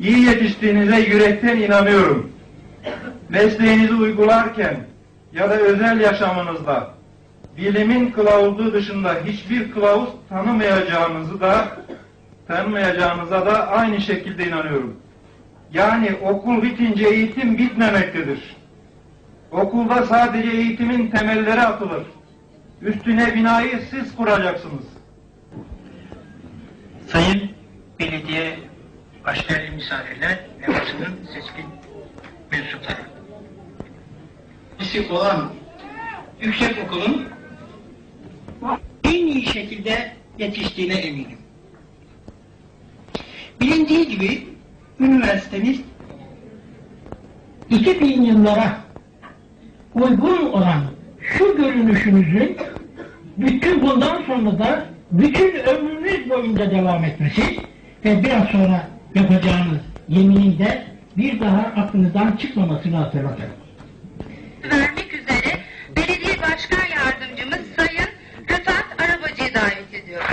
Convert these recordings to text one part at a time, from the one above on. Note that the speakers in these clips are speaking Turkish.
iyi yetiştiğinize yürekten inanıyorum. Mesleğinizi uygularken ya da özel yaşamınızda bilimin kılavuzu dışında hiçbir kılavuz tanımayacağınızı da tanımayacağınıza da aynı şekilde inanıyorum. Yani okul bitince eğitim bitmemektedir. Okulda sadece eğitimin temelleri atılır. Üstüne binayı siz kuracaksınız. Sayın belediye başkanı misafirler ve basının seçkin mensupları. Birisi olan yüksek okulun en iyi şekilde yetiştiğine eminim. Bilindiği gibi üniversitemiz 2000 yıllara uygun olan şu görünüşünüzün bütün bundan sonra da bütün ömrünüz boyunca devam etmesi ve biraz sonra yapacağınız yeminin de bir daha aklınızdan çıkmamasını hatırlatırım. vermek üzere belediye başkan yardımcımız Sayın Rıfat Arabacı'yı davet ediyorum.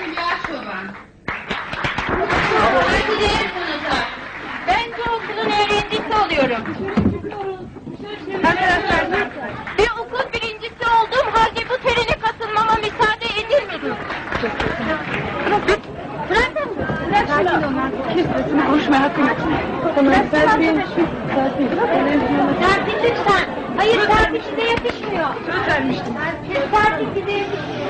Hülya Çoban. Saygıdeğer konuklar. Ben bu okulun öğrencisi oluyorum. Arkadaşlar bir okul birincisi olduğum halde bu törene katılmama müsaade edilmedi. Bırakın. Olun. Konuşmaya hakkı yok. Serpil lütfen. Hayır Serpil size yakışmıyor. Söz vermiştim. Serpil size yakışmıyor.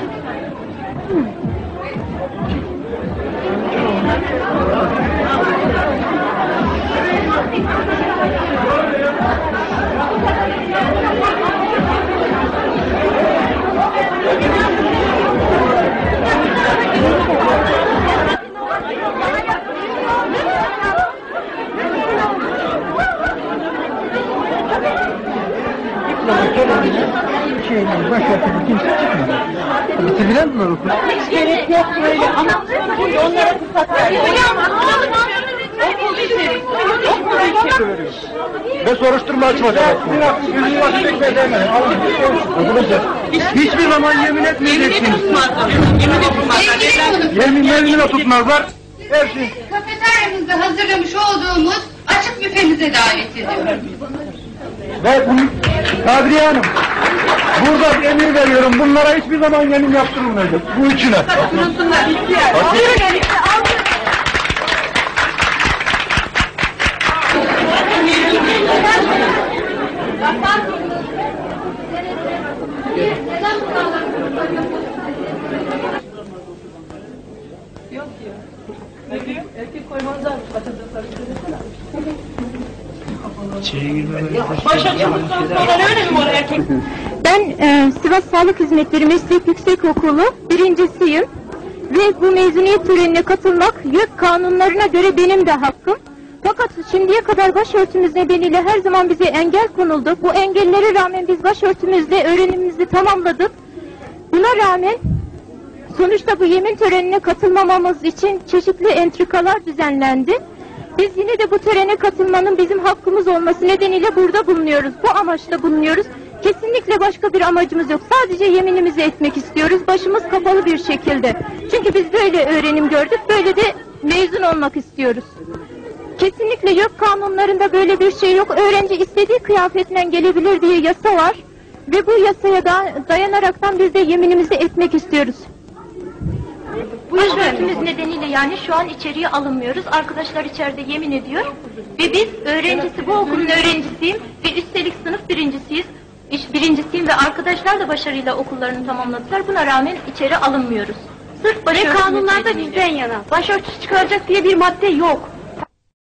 Şeyden başörtülü kimse çıkmadı. Bitirdiler mi okulu? Hiç gerek yok böyle ama şimdi onlara fırsat için. Ve soruşturma açmayacağız. Hiçbir zaman yemin etmeyeceksiniz. Yeminlerini de tutmazlar. Her şey. Kafeteryamızda hazırlamış olduğumuz açık büfemize davet ediyorum. Ve bunu Kadriye Hanım burada bir emir veriyorum. Bunlara hiçbir zaman yemin yaptırılmayacak. Bu üçüne. Ben e, Sivas Sağlık Hizmetleri Meslek Yüksekokulu birincisiyim. Ve bu mezuniyet törenine katılmak YÖK kanunlarına göre benim de hakkım. Fakat şimdiye kadar başörtümüz nedeniyle her zaman bize engel konuldu. Bu engellere rağmen biz başörtümüzle öğrenimimizi tamamladık. Buna rağmen sonuçta bu yemin törenine katılmamamız için çeşitli entrikalar düzenlendi. Biz yine de bu törene katılmanın bizim hakkımız olması nedeniyle burada bulunuyoruz. Bu amaçla bulunuyoruz. Kesinlikle başka bir amacımız yok. Sadece yeminimizi etmek istiyoruz. Başımız kapalı bir şekilde. Çünkü biz böyle öğrenim gördük. Böyle de mezun olmak istiyoruz. Kesinlikle yok kanunlarında böyle bir şey yok. Öğrenci istediği kıyafetle gelebilir diye yasa var. Ve bu yasaya da dayanaraktan biz de yeminimizi etmek istiyoruz. Başörtümüz nedeniyle yani şu an içeriye alınmıyoruz. Arkadaşlar içeride yemin ediyor. Ve biz öğrencisi, bu okulun öğrencisiyim ve üstelik sınıf birincisiyiz. İş birincisiyim ve arkadaşlar da başarıyla okullarını tamamladılar. Buna rağmen içeri alınmıyoruz. Sırf başörtümüz kanunlarda nedeniyle. bizden yana. Başörtüsü çıkaracak diye bir madde yok.